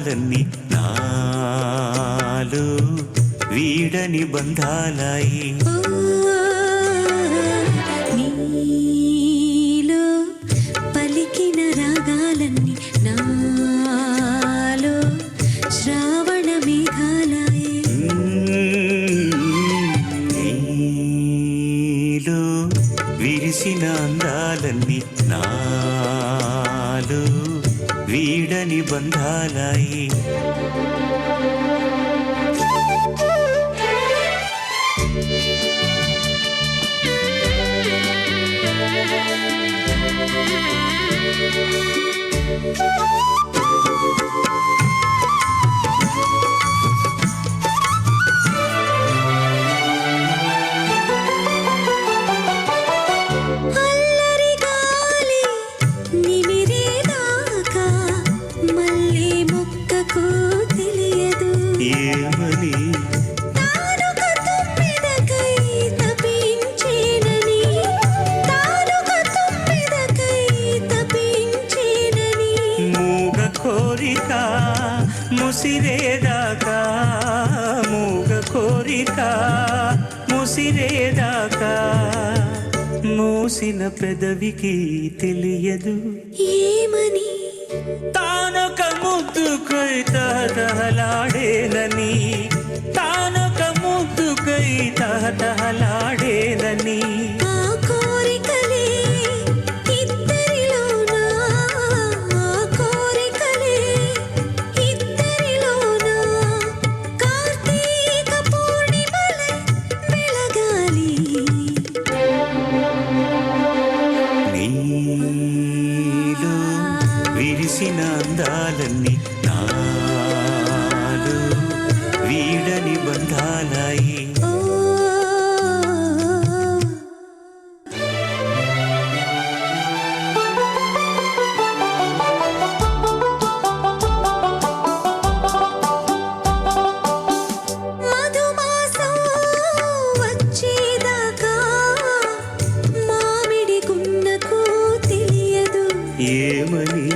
అందాలన్నీ నాలో వీడని బంధాలాయి నీలో పలికిన రాగాలన్నీ నాలో శ్రావణ మేఘాలయే నీలో విరిసిన అందాలన్నీ నాలో వీడని బంధాలాయి కోరిక ముసిరేదాకా మూగ కోరిక ముసిరేదాకా మూసిన పెదవికి తెలియదు. ఏమని? తానొక ముద్దుకై తహతహలాడేనని తానొక ముద్దుకై తహతహలాడేనని విరిసిన అందాలన్నీ నాలో వీడని బంధాలాయి ఏమని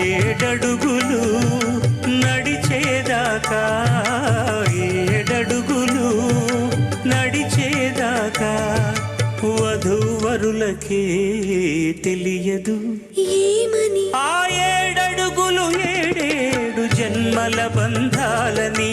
ఏడడుగులు నడిచేదాకా ఏడడుగులు నడిచేదాకా వధూవరులకే తెలియదు. ఏమని? ఆ ఏడడుగులు ఏడేడు జన్మల బంధాలని